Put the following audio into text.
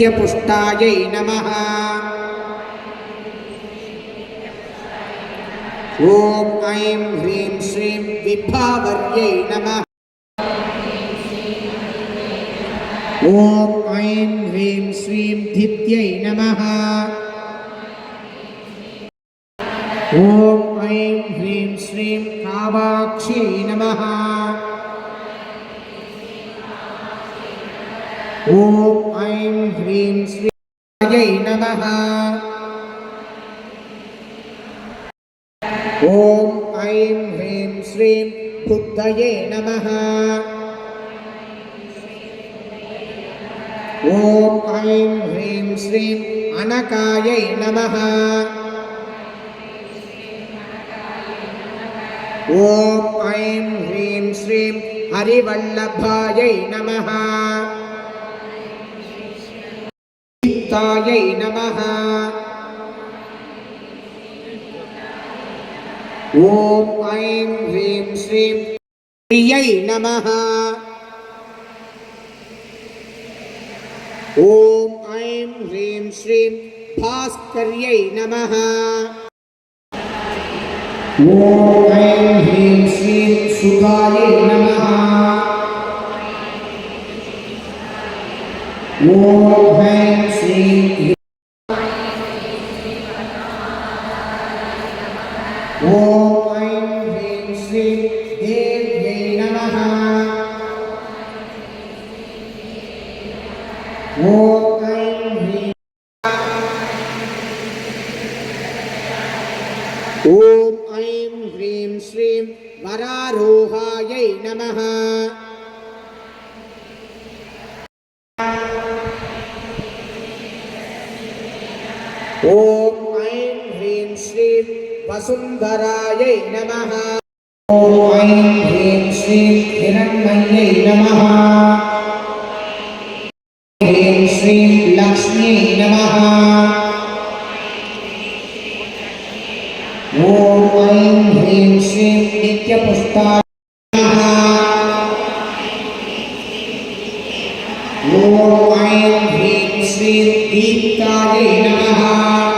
నిత్యపుష్టాయై నమ ఓం ఐం హ్రీం శ్రీం విభావర్యై నమ ఓం ఐం హ్రీం శ్రీం ధిత్యై నమ ఓం ఐం హ్రీం శ్రీం కామాక్షి నమ ఓం ఐం హ్రీం శ్రీయై నమ ఓం ఐం హ్రీం శ్రీం బుద్ధయే నమ ఓం ఐం హ్రీం శ్రీం అనకాయై నమ ఓం ఐం హ్రీం శ్రీం హరివల్లభాయై నమ గణేశాయై నమ. ఓం ఐం హ్రీం శ్రీం ప్రియై నమ. ఓం ఐం హ్రీం శ్రీం భాస్కర్యై నమ. ఓం ఐం హ్రీం నమ. ఓం ఓం ఐం హ్రీం శ్రీం దేవ్యై నమః ఓం ఐం హ్రీం ఓం ఐం హ్రీం శ్రీం వరారోహాయై నమః ఓం వసుంధరాయై నమ ఓం హ్రీం శ్రీం హిరణ్మయ్యై నమ హ్రీం శ్రీం లక్ష్మీ నమ ఓం ఐం హ్రీం శ్రీం నిత్యపుష్పా ఓం ఐం హ్రీం నమ